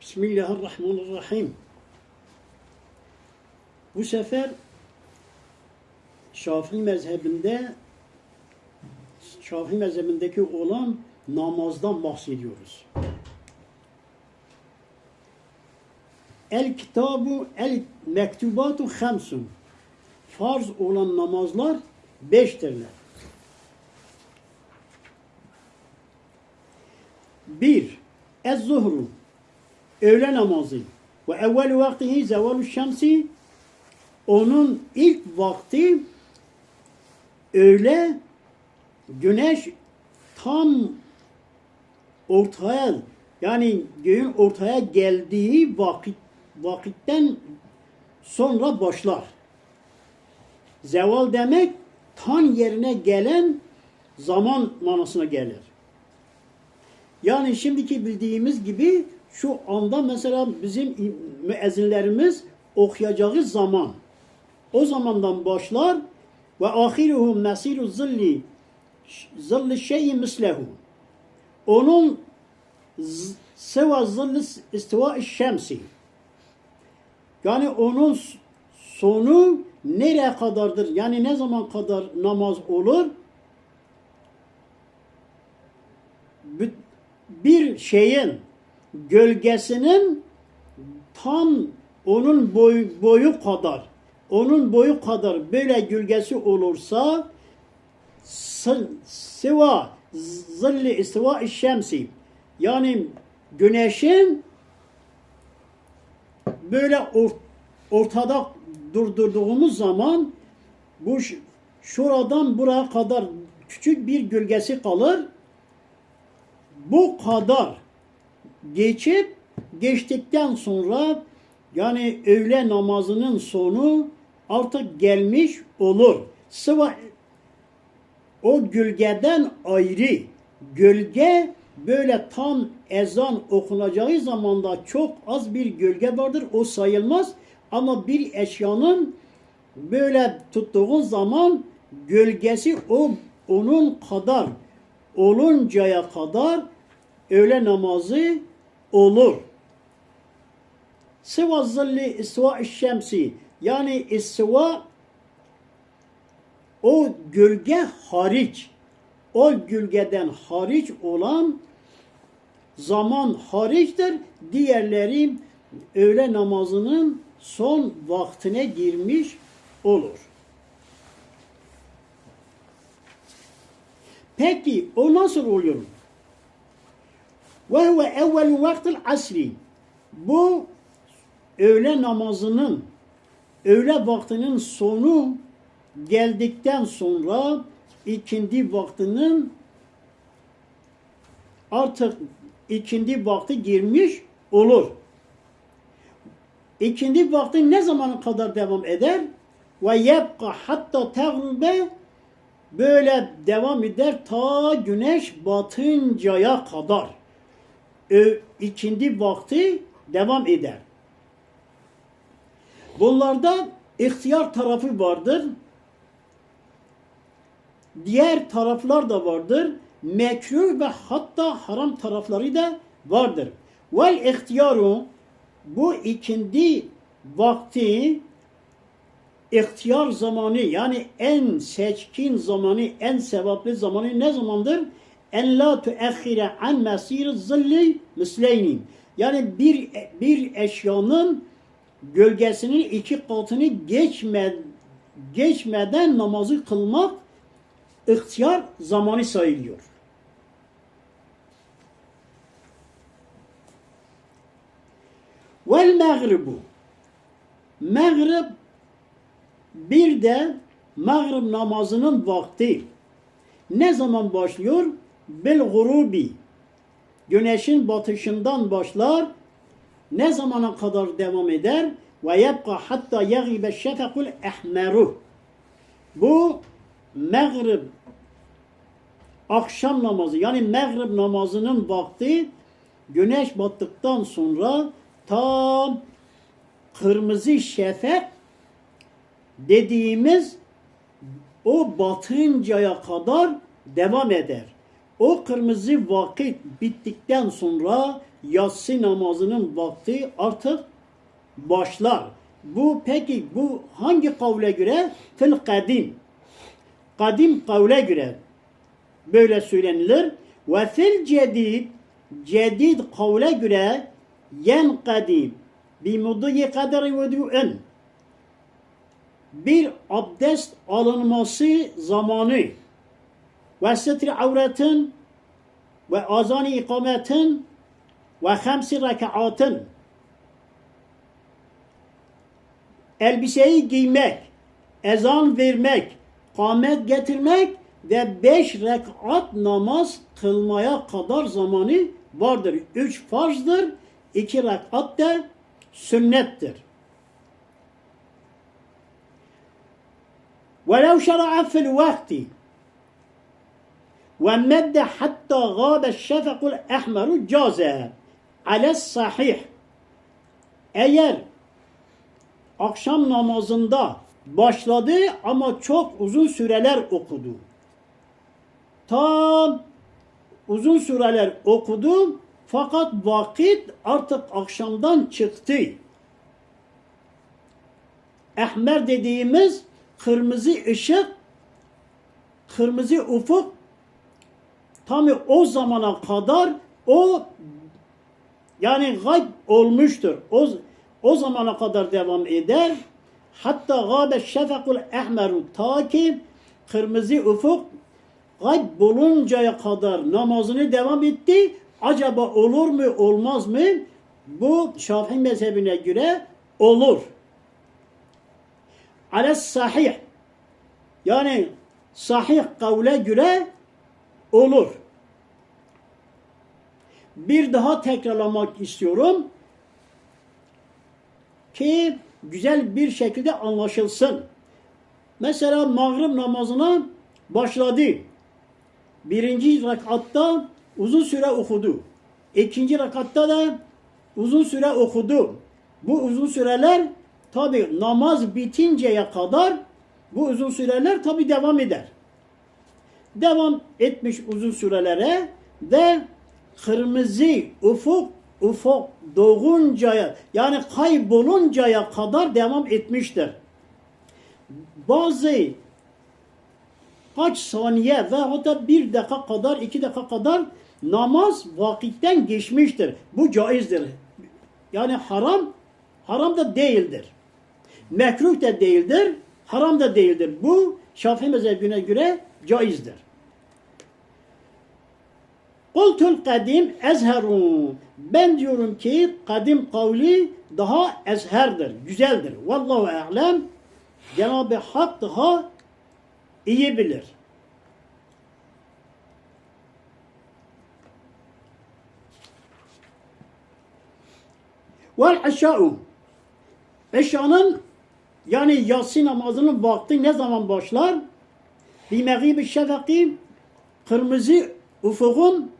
Bismillahirrahmanirrahim. Bu sefer Şafii mezhebinde Şafii mezhebindeki olan namazdan bahsediyoruz. El kitabu el mektubatu hamsun. Farz olan namazlar beştirler. Bir, ez zuhru. Öğle namazı. Ve evvel vaktihi zevalu şemsi. Onun ilk vakti öğle güneş tam ortaya yani göğün ortaya geldiği vakit vakitten sonra başlar. Zeval demek tan yerine gelen zaman manasına gelir. Yani şimdiki bildiğimiz gibi şu anda mesela bizim müezzinlerimiz okuyacağı zaman o zamandan başlar ve ahiruhu mesiru zilli zilli şeyi mislehu onun seva zilli istiva şemsi yani onun sonu nereye kadardır? Yani ne zaman kadar namaz olur? Bir şeyin gölgesinin tam onun boyu, boyu kadar onun boyu kadar böyle gölgesi olursa sı- sıva zilli istiva şemsi yani güneşin böyle or- ortada durdurduğumuz zaman bu şuradan buraya kadar küçük bir gölgesi kalır. Bu kadar geçip geçtikten sonra yani öğle namazının sonu artık gelmiş olur. Sıva o gölgeden ayrı gölge böyle tam ezan okunacağı zamanda çok az bir gölge vardır. O sayılmaz. Ama bir eşyanın böyle tuttuğun zaman gölgesi o onun kadar oluncaya kadar öğle namazı olur. Sıva zilli isva şemsi yani isva o gölge hariç o gölgeden hariç olan zaman hariçtir. Diğerleri öğle namazının son vaktine girmiş olur. Peki o nasıl oluyor? Huve evvelu vaktil asri. Bu öğle namazının öğle vaktinin sonu geldikten sonra ikindi vaktinin artık ikindi vakti girmiş olur. İkindi vakti ne zamana kadar devam eder? Ve yebqa hatta teğrube böyle devam eder ta güneş batıncaya kadar. İkindi vakti devam eder. Bunlarda ihtiyar tarafı vardır. Diğer taraflar da vardır. Mekruh ve hatta haram tarafları da vardır. Vel ihtiyaru bu ikindi vakti ihtiyar zamanı yani en seçkin zamanı, en sevaplı zamanı ne zamandır? En la tuakhire an mesir zilli misleyni. Yani bir bir eşyanın gölgesinin iki katını geçme, geçmeden namazı kılmak ihtiyar zamanı sayılıyor. Vel mağribu. Mağrib bir de mağrib namazının vakti. Ne zaman başlıyor? Bil gurubi. Güneşin batışından başlar. Ne zamana kadar devam eder? Ve yebqa hatta yagibe şefekul ehmeru. Bu mağrib akşam namazı yani mağrib namazının vakti güneş battıktan sonra tam kırmızı şefek dediğimiz o batıncaya kadar devam eder. O kırmızı vakit bittikten sonra yatsı namazının vakti artık başlar. Bu peki bu hangi kavle göre? Fil kadim. Kadim kavle göre böyle söylenilir. Ve fil cedid cedid kavle göre yen kadim bi mudiyi kaderi vudu'en bir abdest alınması zamanı ve setri avretin ve azan-ı ikametin ve hamsi rekatın elbiseyi giymek, ezan vermek, kamet getirmek ve beş rekat namaz kılmaya kadar zamanı vardır. Üç farzdır, iki rekat da sünnettir. ولو شرع في الوقت ve medde hatta gâbe şefekul ehmeru caze ales sahih eğer akşam namazında başladı ama çok uzun süreler okudu. Tam uzun süreler okudu fakat vakit artık akşamdan çıktı. Ehmer dediğimiz kırmızı ışık, kırmızı ufuk tam o zamana kadar o yani gayb olmuştur. O, o zamana kadar devam eder. Hatta gâbe şefekul ehmeru ta ki kırmızı ufuk gayb buluncaya kadar namazını devam etti. Acaba olur mu olmaz mı? Bu Şafii mezhebine göre olur. Ales sahih yani sahih kavle göre olur. Bir daha tekrarlamak istiyorum ki güzel bir şekilde anlaşılsın. Mesela mağrib namazına başladı. Birinci rekatta uzun süre okudu. İkinci rekatta da uzun süre okudu. Bu uzun süreler tabi namaz bitinceye kadar bu uzun süreler tabi devam eder. Devam etmiş uzun sürelere ve kırmızı ufuk ufuk doğuncaya yani kayboluncaya kadar devam etmiştir. Bazı kaç saniye ve hatta bir dakika kadar, iki dakika kadar namaz vakitten geçmiştir. Bu caizdir. Yani haram, haram da değildir. Mekruh da değildir, haram da değildir. Bu Şafii mezhebine göre caizdir. Kultul kadim ezherun. Ben diyorum ki kadim kavli daha ezherdir, güzeldir. Vallahu alem. Cenab-ı Hak daha iyi bilir. Vel aşağu. Eşyanın yani yatsı namazının vakti ne zaman başlar? Meğib şefaki kırmızı ufukun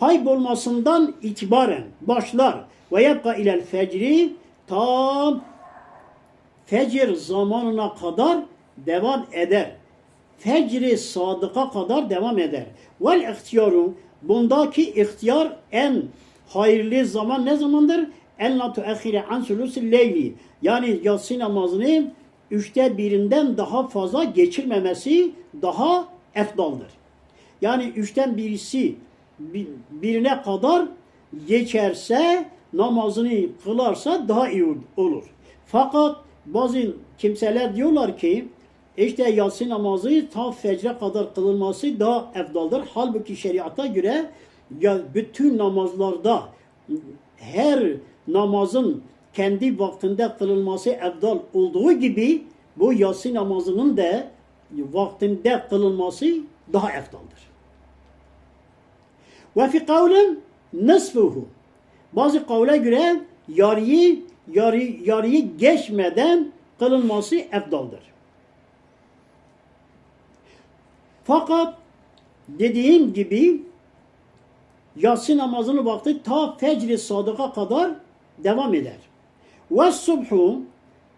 kaybolmasından itibaren başlar. Ve yebka ilel fecri tam fecir zamanına kadar devam eder. Fecri sadıka kadar devam eder. Vel ihtiyaru bundaki ihtiyar en hayırlı zaman ne zamandır? En la tuahire an sulusil leyli. Yani yatsı namazını üçte birinden daha fazla geçirmemesi daha efdaldır. Yani üçten birisi birine kadar geçerse namazını kılarsa daha iyi olur. Fakat bazı kimseler diyorlar ki işte yatsı namazı ta fecre kadar kılınması daha efdaldır. Halbuki şeriata göre ya bütün namazlarda her namazın kendi vaktinde kılınması efdal olduğu gibi bu yatsı namazının da vaktinde kılınması daha efdaldır. Ve fi kavlin nisfuhu. Bazı kavle göre yarıyı, yarı, yarıyı geçmeden kılınması efdaldır. Fakat dediğim gibi yatsı namazının vakti ta fecri sadıka kadar devam eder. Ve subhu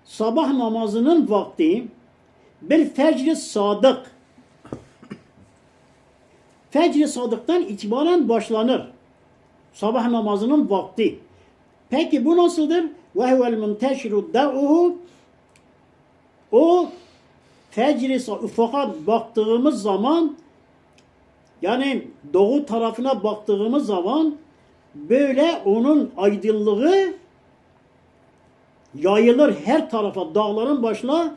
sabah namazının vakti bir fecri sadık Fecr-i sadıktan itibaren başlanır. Sabah namazının vakti. Peki bu nasıldır? Ve huvel munteşiru da'uhu o fecr-i ufaka baktığımız zaman yani doğu tarafına baktığımız zaman böyle onun aydınlığı yayılır her tarafa dağların başına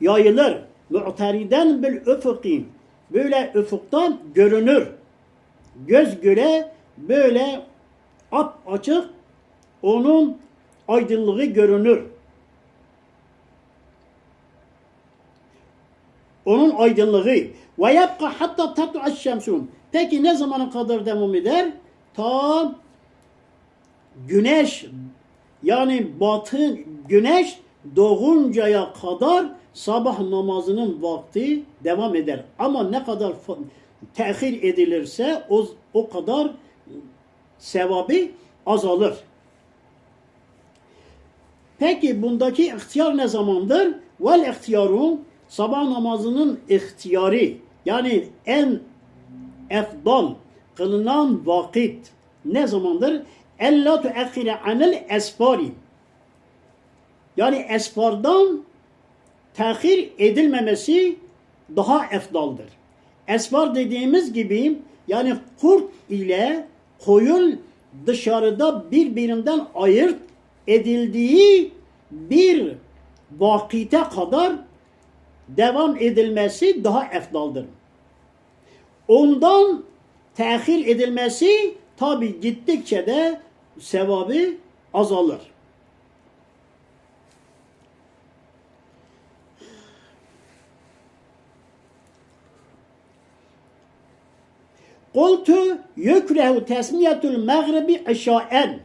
yayılır. Mu'teriden bil ufuki. Böyle ufuktan görünür. Göz göre böyle ap açık onun aydınlığı görünür. Onun aydınlığı. Ve yapka hatta tatlu'a şemsun. Peki ne zamana kadar devam eder? Ta güneş yani batı güneş doğuncaya kadar sabah namazının vakti devam eder. Ama ne kadar tehir edilirse o, o kadar sevabı azalır. Peki bundaki ihtiyar ne zamandır? Vel ihtiyaru sabah namazının ihtiyarı yani en efdal kılınan vakit ne zamandır? Ella tuakhire anel esfari yani esfardan tehir edilmemesi daha efdaldır. Esfar dediğimiz gibi yani kurt ile koyun dışarıda birbirinden ayırt edildiği bir vakite kadar devam edilmesi daha efdaldır. Ondan tehir edilmesi tabi gittikçe de sevabı azalır. Kultu yükrehu tesmiyetul mağribi işaen.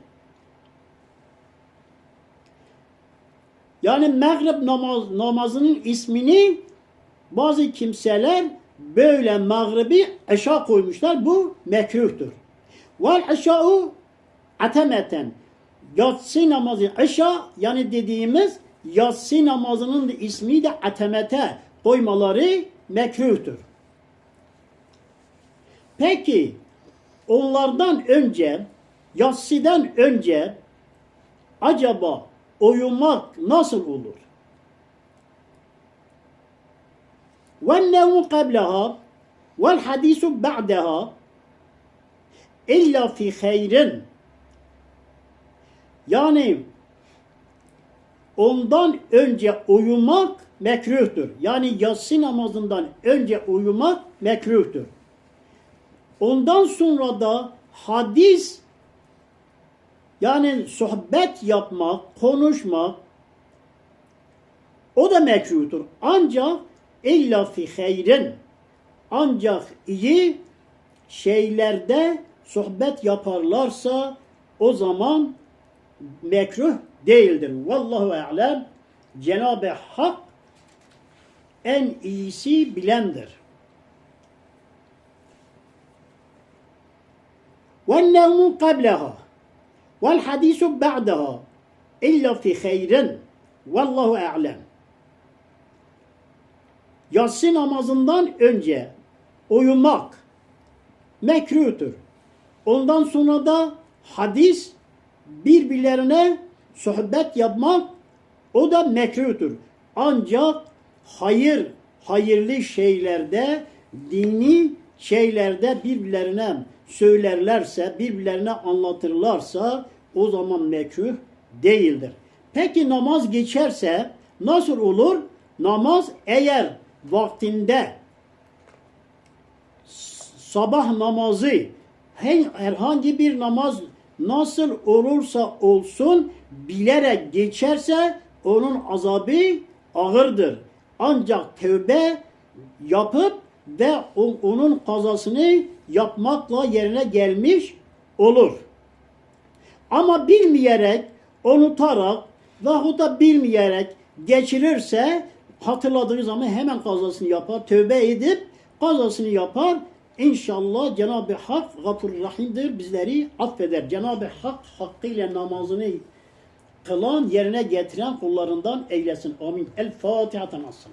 Yani mağrib namaz, namazının ismini bazı kimseler böyle mağribi eşa koymuşlar. Bu mekruhtur. Vel eşa'u atemeten. Yatsı namazı eşa yani dediğimiz yatsı namazının da ismi de atemete koymaları mekruhtur. Peki onlardan önce yatsıdan önce acaba uyumak nasıl olur? وَالنَّوْمُ قَبْلَهَا وَالْحَدِيثُ بَعْدَهَا illa fi hayrin yani ondan önce uyumak mekruhtur. Yani yatsı namazından önce uyumak mekruhtur. Ondan sonra da hadis yani sohbet yapmak, konuşmak o da mekruhtur. Ancak illa fi hayrin ancak iyi şeylerde sohbet yaparlarsa o zaman mekruh değildir. Vallahu alem Cenab-ı Hak en iyisi bilendir. وَالنَّوْمُ قَبْلَهَا وَالْحَدِيثُ بَعْدَهَا اِلَّا فِي خَيْرٍ Vallahu alem. Yatsı namazından önce uyumak mekruhtur. Ondan sonra da hadis birbirlerine sohbet yapmak o da mekruhtur. Ancak hayır, hayırlı şeylerde, dini şeylerde birbirlerine söylerlerse, birbirlerine anlatırlarsa o zaman mekruh değildir. Peki namaz geçerse nasıl olur? Namaz eğer vaktinde sabah namazı her- herhangi bir namaz nasıl olursa olsun bilerek geçerse onun azabı ağırdır. Ancak tövbe yapıp ve onun kazasını yapmakla yerine gelmiş olur. Ama bilmeyerek, unutarak veyahut da bilmeyerek geçirirse hatırladığı zaman hemen kazasını yapar, tövbe edip kazasını yapar. İnşallah Cenab-ı Hak gafur rahimdir, bizleri affeder. Cenab-ı Hak hakkıyla namazını kılan, yerine getiren kullarından eylesin. Amin. El Fatiha. Tenassın.